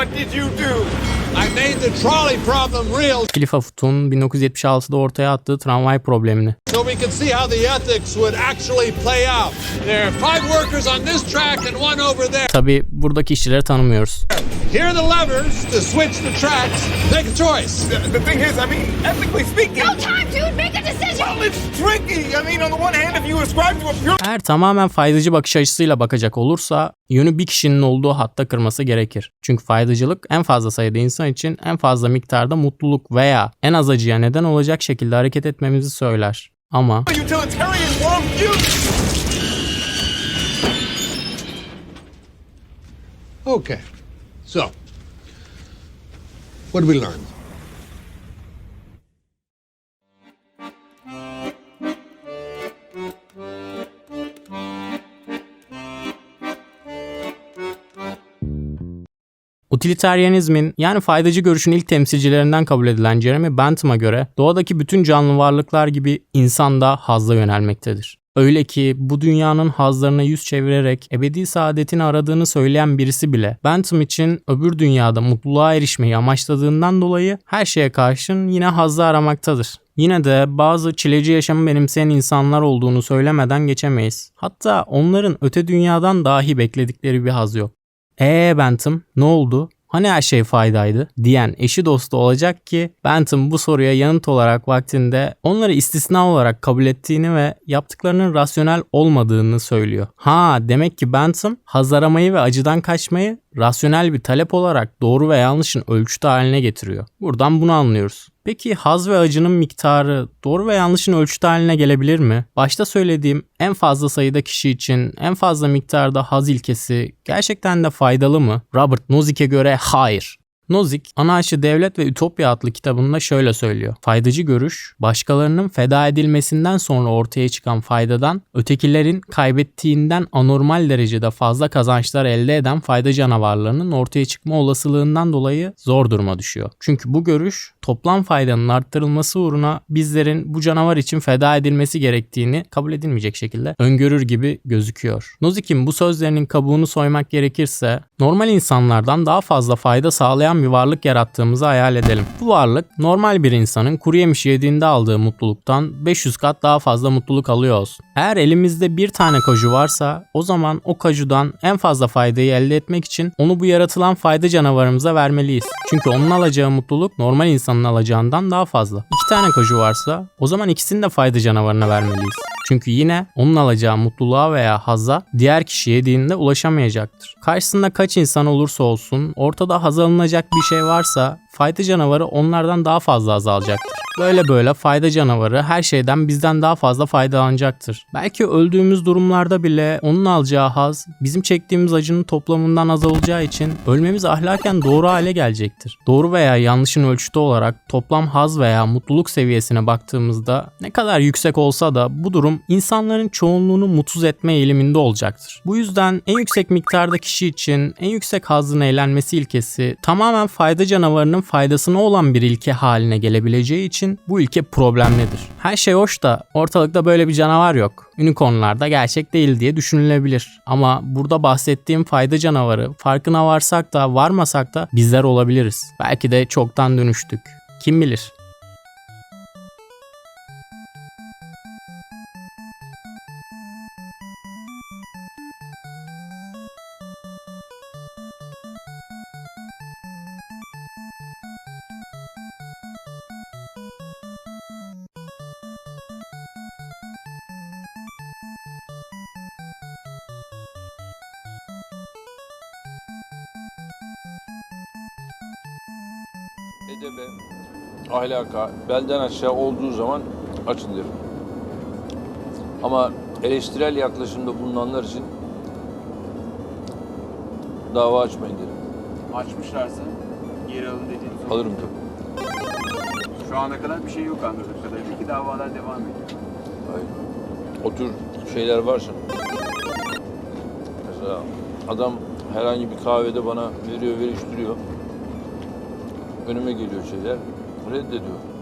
what did you do? I made the trolley problem real Cliff Foot'un 1976'da ortaya attığı tramvay problemini. so we could see how the ethics would actually play out. There are five workers on this track and one over there. Tabi buradaki işçileri tanımıyoruz. Here are the levers to switch the tracks. Make a choice. The, the thing is, I mean, ethically speaking, No time, dude. Make a decision. well, it's tricky. I mean, on the one hand, if you ascribe to a pure Eğer tamamen faydacı bakış açısıyla bakacak olursa yönü bir kişinin olduğu hatta kırması gerekir. Çünkü faydacılık en fazla sayıda insan için en fazla miktarda mutluluk veya en az acıya neden olacak şekilde hareket etmemizi söyler. Ama Okay. So, what did we learn? Utilitarianizmin yani faydacı görüşün ilk temsilcilerinden kabul edilen Jeremy Bentham'a göre doğadaki bütün canlı varlıklar gibi insan da hazla yönelmektedir. Öyle ki bu dünyanın hazlarına yüz çevirerek ebedi saadetini aradığını söyleyen birisi bile Bentham için öbür dünyada mutluluğa erişmeyi amaçladığından dolayı her şeye karşın yine hazzı aramaktadır. Yine de bazı çileci yaşamı benimseyen insanlar olduğunu söylemeden geçemeyiz. Hatta onların öte dünyadan dahi bekledikleri bir haz yok. Ee Bentham ne oldu? Hani her şey faydaydı diyen eşi dostu olacak ki Bentham bu soruya yanıt olarak vaktinde onları istisna olarak kabul ettiğini ve yaptıklarının rasyonel olmadığını söylüyor. Ha demek ki Bentham haz aramayı ve acıdan kaçmayı rasyonel bir talep olarak doğru ve yanlışın ölçütü haline getiriyor. Buradan bunu anlıyoruz. Peki haz ve acının miktarı doğru ve yanlışın ölçütü haline gelebilir mi? Başta söylediğim en fazla sayıda kişi için en fazla miktarda haz ilkesi gerçekten de faydalı mı? Robert Nozick'e göre hayır. Nozick, Anarşi Devlet ve Ütopya adlı kitabında şöyle söylüyor. Faydacı görüş, başkalarının feda edilmesinden sonra ortaya çıkan faydadan, ötekilerin kaybettiğinden anormal derecede fazla kazançlar elde eden fayda canavarlarının ortaya çıkma olasılığından dolayı zor duruma düşüyor. Çünkü bu görüş, toplam faydanın arttırılması uğruna bizlerin bu canavar için feda edilmesi gerektiğini kabul edilmeyecek şekilde öngörür gibi gözüküyor. Nozick'in bu sözlerinin kabuğunu soymak gerekirse, normal insanlardan daha fazla fayda sağlayan bir varlık yarattığımızı hayal edelim. Bu varlık normal bir insanın kuru yemiş yediğinde aldığı mutluluktan 500 kat daha fazla mutluluk alıyor olsun. Eğer elimizde bir tane kaju varsa o zaman o kajudan en fazla faydayı elde etmek için onu bu yaratılan fayda canavarımıza vermeliyiz. Çünkü onun alacağı mutluluk normal insanın alacağından daha fazla. İki tane kaju varsa o zaman ikisini de fayda canavarına vermeliyiz. Çünkü yine onun alacağı mutluluğa veya hazza diğer kişi yediğinde ulaşamayacaktır. Karşısında kaç insan olursa olsun ortada haz alınacak bir şey varsa fayda canavarı onlardan daha fazla haz alacaktır. Böyle böyle fayda canavarı her şeyden bizden daha fazla faydalanacaktır. Belki öldüğümüz durumlarda bile onun alacağı haz bizim çektiğimiz acının toplamından az olacağı için ölmemiz ahlaken doğru hale gelecektir. Doğru veya yanlışın ölçütü olarak toplam haz veya mutluluk seviyesine baktığımızda ne kadar yüksek olsa da bu durum insanların çoğunluğunu mutsuz etme eğiliminde olacaktır. Bu yüzden en yüksek miktarda kişi için en yüksek hazın eğlenmesi ilkesi tamamen fayda canavarının faydasına olan bir ilke haline gelebileceği için bu ilke problemlidir. Her şey hoş da ortalıkta böyle bir canavar yok. Unicornlar da gerçek değil diye düşünülebilir. Ama burada bahsettiğim fayda canavarı farkına varsak da varmasak da bizler olabiliriz. Belki de çoktan dönüştük. Kim bilir? Edebe, ahlaka belden aşağı olduğu zaman açın derim. Ama eleştirel yaklaşımda bulunanlar için dava açmayın derim. Açmışlarsa geri alın dediğiniz. Alırım tabii. Şu ana kadar bir şey yok anladığım kadarıyla ki davalar devam ediyor. Hayır. O tür şeyler varsa. Mesela adam herhangi bir kahvede bana veriyor, veriştiriyor önüme geliyor şeyler. Reddediyorum.